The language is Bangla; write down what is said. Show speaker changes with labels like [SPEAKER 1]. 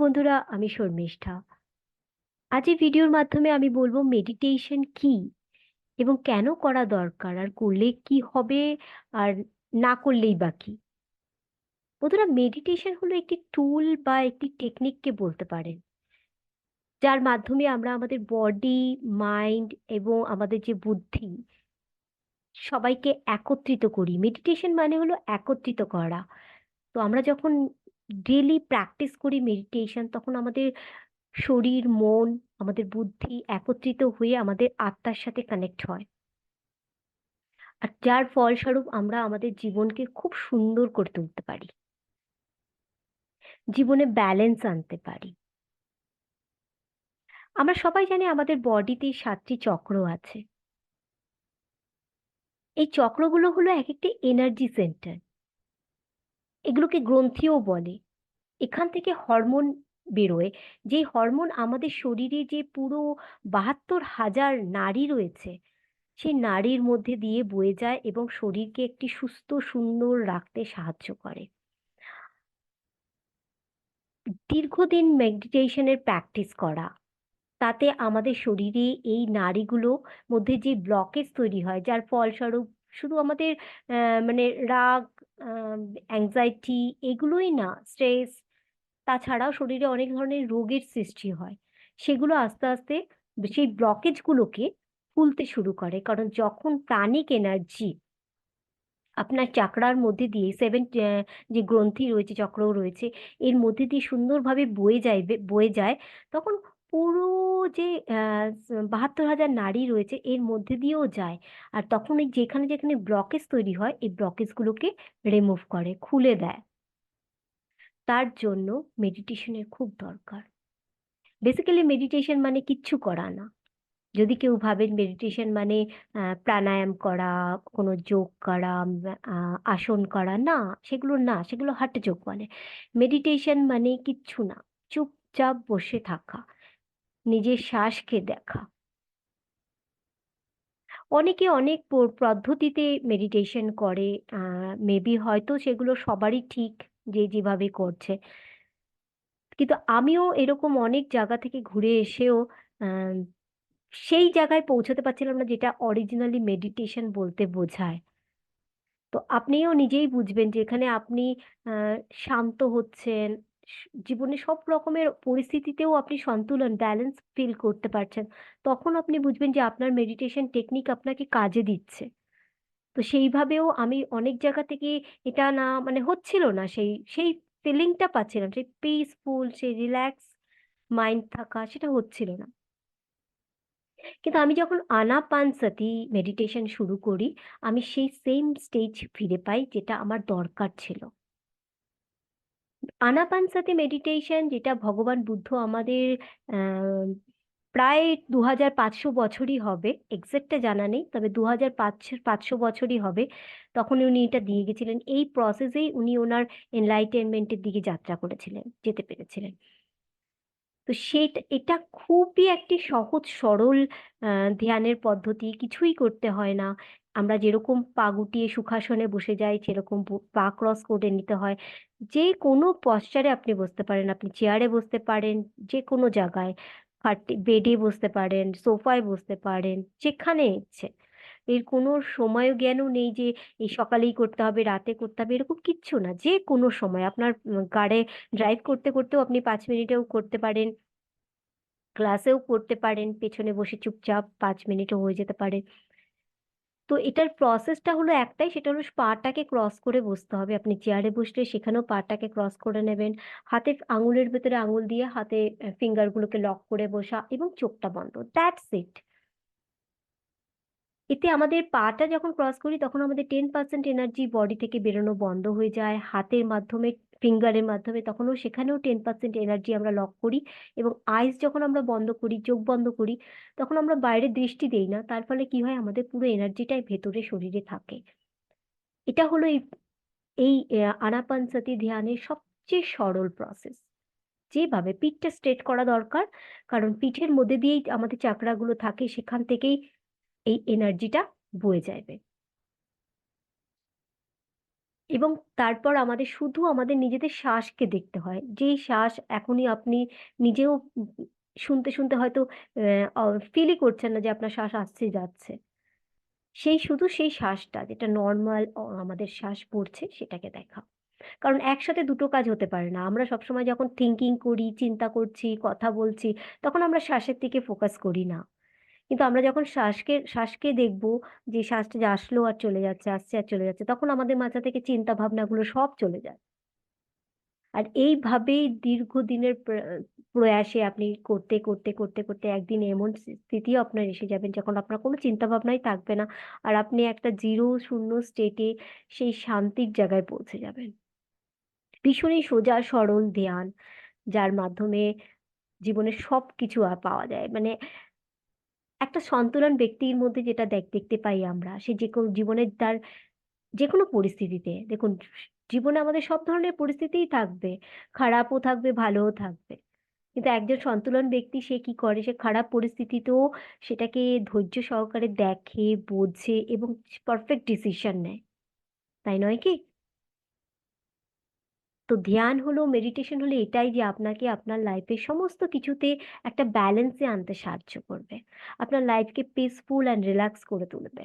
[SPEAKER 1] বন্ধুরা, আমি শর্মিষ্ঠা। আজ এই ভিডিওর মাধ্যমে আমি বলব মেডিটেশন কি এবং কেন করা দরকার, আর করলে কি হবে, আর না করলেই বা কি? বন্ধুরা মেডিটেশন হলো একটি টুল বা একটি টেকনিককে বলতে পারেন, যার মাধ্যমে আমরা আমাদের বডি মাইন্ড এবং আমাদের যে বুদ্ধি সবাইকে একত্রিত করি। মেডিটেশন মানে হলো একত্রিত করা। তো আমরা যখন ডেলি প্র্যাকটিস করি মেডিটেশন তখন আমাদের শরীর, মন, আমাদের বুদ্ধি একত্রিত হয়ে আমাদের আত্মার সাথে কানেক্ট হয়। আর যার ফলস্বরূপ আমরা আমাদের জীবনকে খুব সুন্দর করে তুলতে পারি। জীবনে ব্যালেন্স আনতে পারি। আমরা সবাই জানি আমাদের বডিতে সাতটি চক্র আছে। এই চক্রগুলো হলো এক একটি এনার্জি সেন্টার এগুলোকে গ্রন্থিও বলে। এখান থেকে হরমোন বেরোয়। যে হরমোন আমাদের শরীরে যে পুরো বাহাত্তর হাজার নারী রয়েছে, সেই নারীর মধ্যে দিয়ে বয়ে যায় এবং শরীরকে একটি সুস্থ, সুন্দর রাখতে সাহায্য করে। দীর্ঘদিন মেডিটেশনের প্র্যাকটিস করা, তাতে আমাদের শরীরে এই নাড়িগুলো মধ্যে যে ব্লকেজ তৈরি হয়, যার ফলস্বরূপ শুধু আমাদের মানে রাগ অ্যাংজাইটি এগুলোই না স্ট্রেস তাছাড়াও শরীরে অনেক ধরনের রোগের সৃষ্টি হয়। সেগুলো আস্তে আস্তে সেই ব্লকেজগুলোকে ফুলতে শুরু করে। কারণ যখন প্রাণিক এনার্জি আপনার চাকরার মধ্যে দিয়ে সেভেন যে গ্রন্থি রয়েছে চক্র রয়েছে, এর মধ্যে দিয়ে সুন্দরভাবে বয়ে যায় বয়ে যায়, তখন পুরো যে বাহাত্তর হাজার নারী রয়েছে এর মধ্যে দিয়েও যায়। আর তখন এই যেখানে যেখানে ব্লকেজ তৈরি হয়, এই ব্লকেজগুলোকে রিমুভ করে, খুলে দেয়। তার জন্য মেডিটেশনের খুব দরকার। বেসিক্যালি মেডিটেশন মানে কিচ্ছু করা না। যদি কেউ ভাবেন মেডিটেশন মানে প্রাণায়াম করা, কোনো যোগ করা আসন করা, না, সেগুলো না, সেগুলো হাট যোগ বলে। মেডিটেশন মানে কিচ্ছু না। চুপচাপ বসে থাকা। নিজের শ্বাসকে দেখা। অনেকে অনেক পদ্ধতিতে মেডিটেশন করে মেবি হয়তো সেগুলো সবারই ঠিক যে যেভাবে করছে। কিন্তু আমিও এরকম অনেক জায়গা থেকে ঘুরে এসেও সেই জায়গায় পৌঁছাতে পারছিলাম না যেটা অরিজিনালি মেডিটেশন বলতে বোঝায়। তো আপনিও নিজেই বুঝবেন যে এখানে আপনি শান্ত হচ্ছেন জীবনে সব রকমের পরিস্থিতিতেও আপনি সন্তুলন ব্যালেন্স ফিল করতে পারছেন। তখন আপনি বুঝবেন যে আপনার মেডিটেশন টেকনিক আপনাকে কাজে দিচ্ছে। তো সেইভাবেও আমি অনেক জায়গা থেকে এটা না মানে হচ্ছিল না, সেই সেই ফিলিংটা পাচ্ছিলাম, সেই পিসফুল সেই রিল্যাক্স মাইন্ড থাকা সেটা হচ্ছিল না। কিন্তু আমি যখন আনাপানসতি মেডিটেশন শুরু করি, আমি সেই সেম স্টেজ ফিরে পাই যেটা আমার দরকার ছিল। আনাপানসাতি মেডিটেশন যেটা ভগবান বুদ্ধ আমাদের প্রায় দু হাজার পাঁচশো বছরই হবে এক্সাক্টটা জানা নেই, তবে দু হাজার পাঁচশো পাঁচশো বছরই হবে, তখন উনি এটা দিয়ে গেছিলেন। এই প্রসেসেই উনি ওনার এনলাইটেনমেন্টের দিকে যাত্রা করেছিলেন, যেতে পেরেছিলেন। তো সেটা, এটা খুবই একটি সহজ, সরল ধ্যানের পদ্ধতি, কিছুই করতে হয় না। আমরা যেরকম পা গুটিয়ে সুখাসনে বসে যাই, সেরকম পা ক্রস করে নিতে হয়। যে কোনো পশ্চারে আপনি বসতে পারেন, আপনি চেয়ারে বসতে পারেন যে কোনো জায়গায়। খাটে বেডে বসতে পারেন সোফায় বসতে পারেন, যেখানে ইচ্ছে। এর কোনো সময় জ্ঞানও নেই যে, এই সকালেই করতে হবে, রাতে করতে হবে, এরকম কিচ্ছু না। যে কোনো সময় আপনার গাড়ে ড্রাইভ করতে করতেও আপনি পাঁচ মিনিটেও করতে পারেন ক্লাসেও করতে পারেন, পেছনে বসে চুপচাপ পাঁচ মিনিটও হয়ে যেতে পারে। তো এটার প্রসেসটা হলো একটাই, সেটা হলো পাটাকে ক্রস করে বসতে হবে। আপনি চেয়ারে বসলে সেখানেও পাটাকে ক্রস করে নেবেন। হাতে আঙুলের ভেতরে আঙুল দিয়ে হাতে ফিঙ্গারগুলোকে লক করে বসা এবং চোখটা বন্ধ। দ্যাটস ইট এতে আমাদের পাটা যখন ক্রস করি, তখন আমাদের টেন পার্সেন্ট এনার্জি বডি থেকে বেরোনো বন্ধ হয়ে যায়। হাতের মাধ্যমে ফিঙ্গারের মাধ্যমে তখনও সেখানেও টেন পার্সেন্ট এনার্জি আমরা লক করি এবং আইস যখন আমরা বন্ধ করি, চোখ বন্ধ করি, তখন আমরা বাইরে দৃষ্টি দেই না। তার ফলে কি হয়? আমাদের পুরো এনার্জিটাই ভেতরে শরীরে থাকে। এটা হলো এই এই আনাপানসাতি ধ্যানের সবচেয়ে সরল প্রসেস যেভাবে পিঠটা স্ট্রেট করা দরকার, কারণ পিঠের মধ্যে দিয়েই আমাদের চাকরাগুলো থাকে, সেখান থেকেই এই এনার্জিটা বয়ে যাবে এবং তারপর আমাদের শুধু আমাদের নিজেদের শ্বাসকে দেখতে হয়। যেই শ্বাস এখনই আপনি নিজেও শুনতে শুনতে হয়তো ফিলই করছেন না যে আপনার শ্বাস আসছে, যাচ্ছে। সেই শুধু সেই শ্বাসটা যেটা নর্মাল আমাদের শ্বাস পড়ছে সেটাকে দেখা। কারণ একসাথে দুটো কাজ হতে পারে না। আমরা সবসময় যখন থিঙ্কিং করি, চিন্তা করছি, কথা বলছি, তখন আমরা শ্বাসের দিকে ফোকাস করি না। কিন্তু আমরা যখন শ্বাসকে শ্বাসকে দেখব যে শ্বাসটা যে আসলো আর চলে যাচ্ছে, আসছে আর চলে যাচ্ছে, তখন আমাদের মাথা থেকে চিন্তা ভাবনাগুলো সব চলে যায়। আর এইভাবেই দীর্ঘদিনের প্র- প্রয়াসে আপনি করতে করতে করতে করতে একদিন এমন স্থিতিও আপনার এসে যাবেন যখন আপনার কোনো চিন্তা ভাবনাই থাকবে না আর আপনি একটা জিরো শূন্য স্টেটে সেই শান্তির জায়গায় পৌঁছে যাবেন। ভীষণই সোজা, সরল ধ্যান, যার মাধ্যমে জীবনের সব কিছু আর পাওয়া যায়। মানে একটা সন্তুলন ব্যক্তির মধ্যে যেটা দেখ- দেখতে পাই আমরা, সে যে কোনো জীবনের তার যে কোনো পরিস্থিতিতে, দেখুন, জীবনে আমাদের সব ধরনের পরিস্থিতিই থাকবে, খারাপও থাকবে, ভালোও থাকবে। কিন্তু একজন সন্তুলন ব্যক্তি সে কি করে? সে খারাপ পরিস্থিতিতেও সেটাকে ধৈর্য সহকারে দেখে, বোঝে এবং পারফেক্ট ডিসিশন নেয়। তাই নয় কি? তো ধ্যান হলো মেডিটেশন হলো এটাই যে আপনাকে আপনার লাইফে সমস্ত কিছুতে একটা ব্যালেন্সে আনতে সাহায্য করবে। আপনার লাইফকে পিসফুল অ্যান্ড রিল্যাক্স করে তুলবে।